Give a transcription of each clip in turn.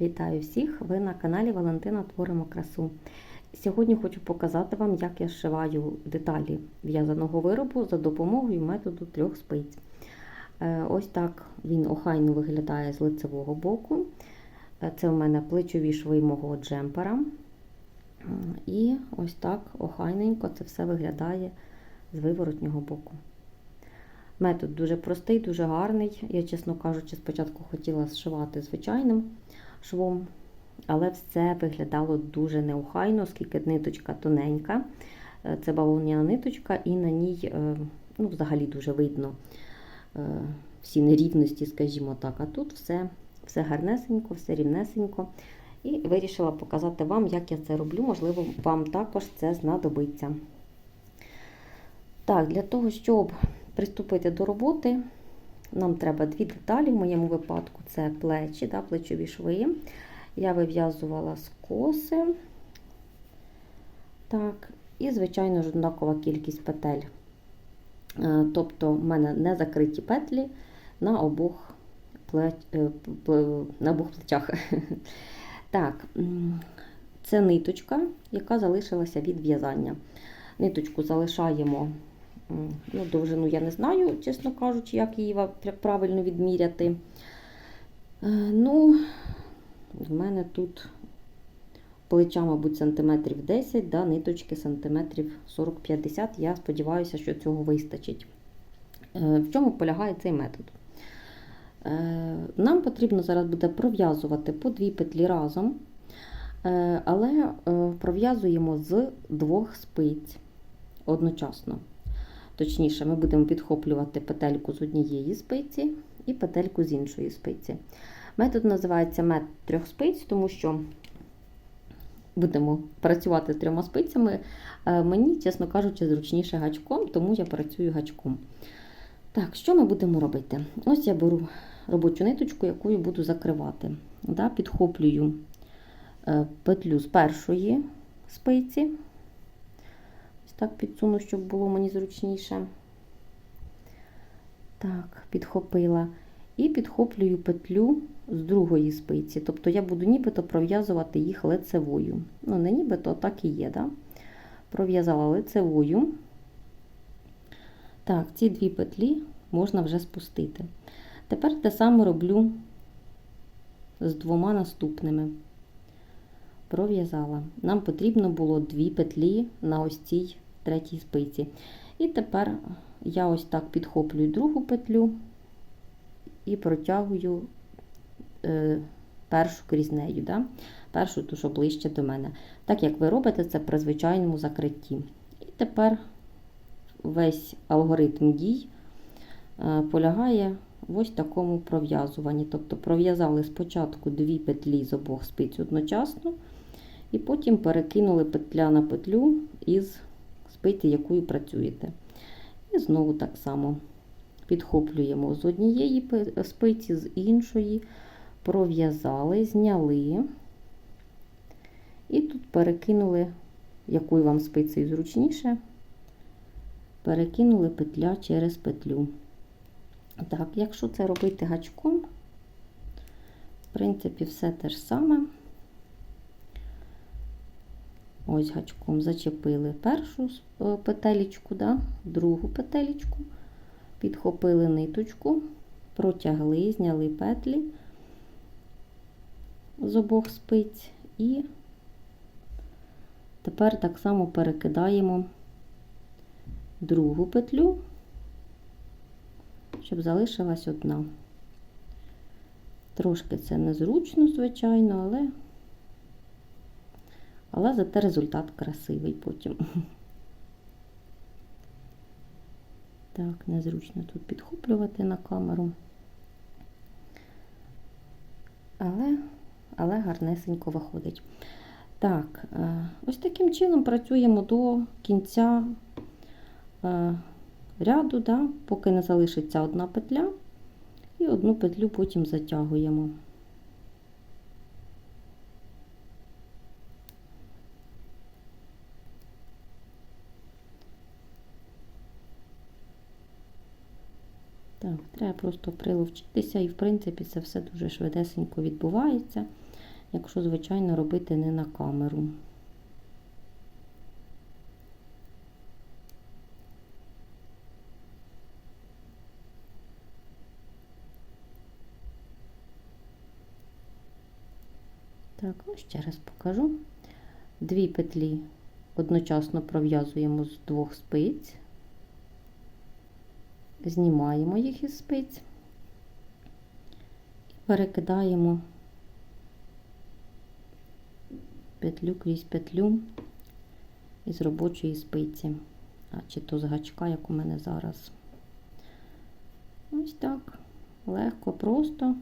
Вітаю всіх! Ви на каналі Валентина Творимо красу. Сьогодні хочу показати вам, як я зшиваю деталі в'язаного виробу за допомогою методу трьох спиць. Е, Ось так він охайно виглядає з лицевого боку. Е, Це в мене плечові шви мого джемпера. І ось так охайненько це все виглядає з виворотнього боку. Метод дуже простий, дуже гарний. Я, чесно кажучи, спочатку хотіла зшивати звичайним швом, але все виглядало дуже неохайно, оскільки ниточка тоненька. Це бавовняна ниточка, і на ній ну, взагалі дуже видно всі нерівності, скажімо так. А тут все, все гарнесенько, все рівнесенько. І вирішила показати вам, як я це роблю. Можливо, вам також це знадобиться. Так, для того, щоб приступити до роботи, нам треба дві деталі. В моєму випадку це плечі, да, плечові шви. Я вив'язувала скоси. Так, і, звичайно ж, однакова кількість петель. Тобто, в мене не закриті петлі на обох, плеч... на обох плечах. Так, це ниточка, яка залишилася від в'язання. Ниточку залишаємо ну, довжину я не знаю, чесно кажучи, як її правильно відміряти. Ну, в мене тут плеча, мабуть, сантиметрів 10, да, ниточки сантиметрів 40-50. Я сподіваюся, що цього вистачить. В чому полягає цей метод? Нам потрібно зараз буде пров'язувати по дві петлі разом, але пров'язуємо з двох спиць одночасно. Точніше, ми будемо підхоплювати петельку з однієї спиці і петельку з іншої спиці. Метод називається метод трьох спиць, тому що будемо працювати з трьома спицями. Мені, чесно кажучи, зручніше гачком, тому я працюю гачком. Так, що ми будемо робити? Ось я беру робочу ниточку, якою буду закривати. Підхоплюю петлю з першої спиці. Так, підсуну, щоб було мені зручніше. Так, підхопила. І підхоплюю петлю з другої спиці. Тобто я буду нібито пров'язувати їх лицевою. Ну, не нібито, так і є, да? Пров'язала лицевою. Так, ці дві петлі можна вже спустити. Тепер те саме роблю з двома наступними. Пров'язала. Нам потрібно було дві петлі на ось цій третій спиці. І тепер я ось так підхоплюю другу петлю і протягую е, першу крізь нею, да? першу ту, що ближче до мене. Так як ви робите це при звичайному закритті. І тепер весь алгоритм дій е, полягає в ось такому пров'язуванні. Тобто пров'язали спочатку дві петлі з обох спиць одночасно, і потім перекинули петля на петлю із спиці, якою працюєте. І знову так само підхоплюємо з однієї спиці, з іншої, пров'язали, зняли. І тут перекинули, якою вам спицею зручніше, перекинули петля через петлю. Так, якщо це робити гачком, в принципі, все те ж саме. Ось гачком зачепили першу петелечку, да, другу петелечку, підхопили ниточку, протягли, зняли петлі з обох спиць і тепер так само перекидаємо другу петлю, щоб залишилась одна. Трошки це незручно, звичайно, але але зате результат красивий потім. Так, незручно тут підхоплювати на камеру. Але, але гарнесенько виходить. Так, ось таким чином працюємо до кінця ряду, да, поки не залишиться одна петля, і одну петлю потім затягуємо. Так, треба просто приловчитися, і, в принципі, це все дуже швидесенько відбувається. якщо, звичайно, робити не на камеру. Так, ну ще раз покажу. Дві петлі одночасно пров'язуємо з двох спиць, знімаємо їх із спиць і перекидаємо петлю крізь петлю із робочої спиці, а чи то з гачка, як у мене зараз. Ось так, легко, просто.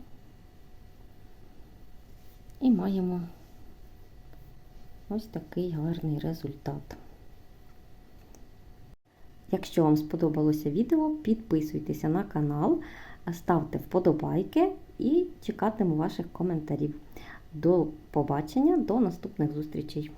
І маємо ось такий гарний результат. Якщо вам сподобалося відео, підписуйтеся на канал, ставте вподобайки і чекатиму ваших коментарів. До побачення, до наступних зустрічей!